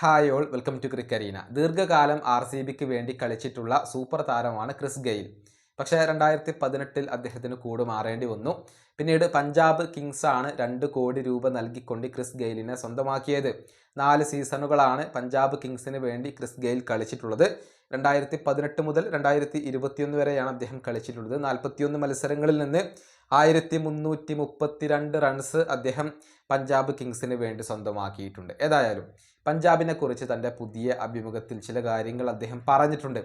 Hi all welcome to Crickarena ദീർഘകാലം R C ബിക്ക് വേണ്ടി കളിച്ചിട്ടുള്ള സൂപ്പർ താരമാണ് ക്രിസ് ഗെയിൽ. പക്ഷേ രണ്ടായിരത്തി പതിനെട്ടിൽ അദ്ദേഹത്തിന് കൂട് മാറേണ്ടി വന്നു. പിന്നീട് പഞ്ചാബ് കിങ്സ് ആണ് രണ്ട് കോടി രൂപ നൽകിക്കൊണ്ട് ക്രിസ് ഗെയിലിനെ സ്വന്തമാക്കിയത്. നാല് സീസണുകളാണ് പഞ്ചാബ് കിങ്സിന് വേണ്ടി ക്രിസ് ഗെയിൽ കളിച്ചിട്ടുള്ളത്. രണ്ടായിരത്തി പതിനെട്ട് മുതൽ രണ്ടായിരത്തി ഇരുപത്തിയൊന്ന് വരെയാണ് അദ്ദേഹം കളിച്ചിട്ടുള്ളത്. നാൽപ്പത്തിയൊന്ന് മത്സരങ്ങളിൽ നിന്ന് ആയിരത്തി മുന്നൂറ്റി മുപ്പത്തിരണ്ട് റൺസ് അദ്ദേഹം പഞ്ചാബ് കിങ്സിന് വേണ്ടി സ്വന്തമാക്കിയിട്ടുണ്ട്. ഏതായാലും പഞ്ചാബിനെ കുറിച്ച് തന്റെ പുതിയ അഭിമുഖത്തിൽ ചില കാര്യങ്ങൾ അദ്ദേഹം പറഞ്ഞിട്ടുണ്ട്.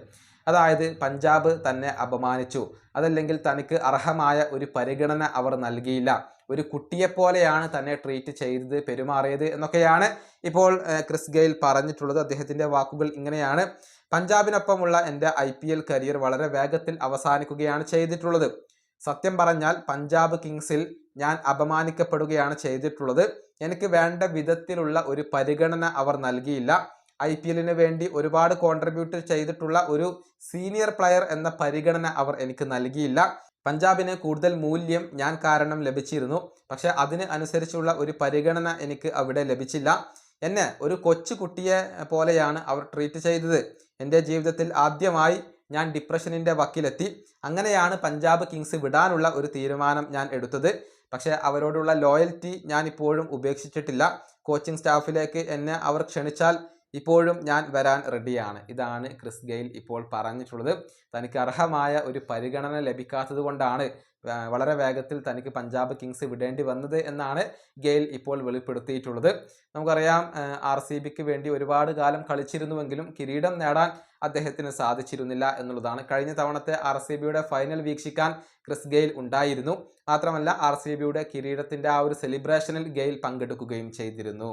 അതായത് പഞ്ചാബ് തന്നെ അപമാനിച്ചു. അതല്ലെങ്കിൽ തനിക്ക് അർഹമായ ഒരു പരിഗണന അവർ നൽകിയില്ല. ഒരു കുട്ടിയെപ്പോലെയാണ് തന്നെ ട്രീറ്റ് ചെയ്തത് പെരുമാറിയത് എന്നൊക്കെയാണ് ഇപ്പോൾ ക്രിസ് ഗെയിൽ പറഞ്ഞിട്ടുള്ളത്. അദ്ദേഹത്തിന്റെ വാക്കുകൾ ഇങ്ങനെയാണ്. പഞ്ചാബിനൊപ്പമുള്ള എന്റെ ഐ കരിയർ വളരെ വേഗത്തിൽ അവസാനിക്കുകയാണ് ചെയ്തിട്ടുള്ളത്. സത്യം പറഞ്ഞാൽ പഞ്ചാബ് കിങ്സിൽ ഞാൻ അപമാനിക്കപ്പെടുകയാണ് ചെയ്തിട്ടുള്ളത്. എനിക്ക് വേണ്ട വിധത്തിലുള്ള ഒരു പരിഗണന അവർ നൽകിയില്ല. ഐ പി എല്ലിന് വേണ്ടി ഒരുപാട് കോൺട്രിബ്യൂട്ട് ചെയ്തിട്ടുള്ള ഒരു സീനിയർ പ്ലെയർ എന്ന പരിഗണന അവർ എനിക്ക് നൽകിയില്ല. പഞ്ചാബിന് കൂടുതൽ മൂല്യം ഞാൻ കാരണം ലഭിച്ചിരുന്നു. പക്ഷെ അതിന് അനുസരിച്ചുള്ള ഒരു പരിഗണന എനിക്ക് അവിടെ ലഭിച്ചില്ല. എന്നെ ഒരു കൊച്ചു കുട്ടിയെ പോലെയാണ് അവർ ട്രീറ്റ് ചെയ്തത്. എന്റെ ജീവിതത്തിൽ ആദ്യമായി ഞാൻ ഡിപ്രഷനിന്റെ വക്കിലെത്തി. അങ്ങനെയാണ് പഞ്ചാബ് കിങ്സ് വിടാനുള്ള ഒരു തീരുമാനം ഞാൻ എടുത്തത്. പക്ഷേ അവരോടുള്ള ലോയൽറ്റി ഞാൻ ഇപ്പോഴും ഉപേക്ഷിച്ചിട്ടില്ല. കോച്ചിങ് സ്റ്റാഫിലേക്ക് എന്നെ അവർ ക്ഷണിച്ചാൽ ഇപ്പോഴും ഞാൻ വരാൻ റെഡിയാണ്. ഇതാണ് ക്രിസ് ഗെയിൽ ഇപ്പോൾ പറഞ്ഞിട്ടുള്ളത്. തനിക്ക് അർഹമായ ഒരു പരിഗണന ലഭിക്കാത്തത് കൊണ്ടാണ് വളരെ വേഗത്തിൽ തനിക്ക് പഞ്ചാബ് കിങ്സ് വിടേണ്ടി വന്നത് എന്നാണ് ഗെയിൽ ഇപ്പോൾ വെളിപ്പെടുത്തിയിട്ടുള്ളത്. നമുക്കറിയാം ആർ സി ബിക്ക് വേണ്ടി ഒരുപാട് കാലം കളിച്ചിരുന്നുവെങ്കിലും കിരീടം നേടാൻ അദ്ദേഹത്തിന് സാധിച്ചിരുന്നില്ല എന്നുള്ളതാണ്. കഴിഞ്ഞ തവണത്തെ ആർ സി ബിയുടെ ഫൈനൽ വീക്ഷിക്കാൻ ക്രിസ് ഗെയിൽ ഉണ്ടായിരുന്നു. മാത്രമല്ല ആർ സി ബിയുടെ കിരീടത്തിന്റെ ആ ഒരു സെലിബ്രേഷനിൽ ഗെയിൽ പങ്കെടുക്കുകയും ചെയ്തിരുന്നു.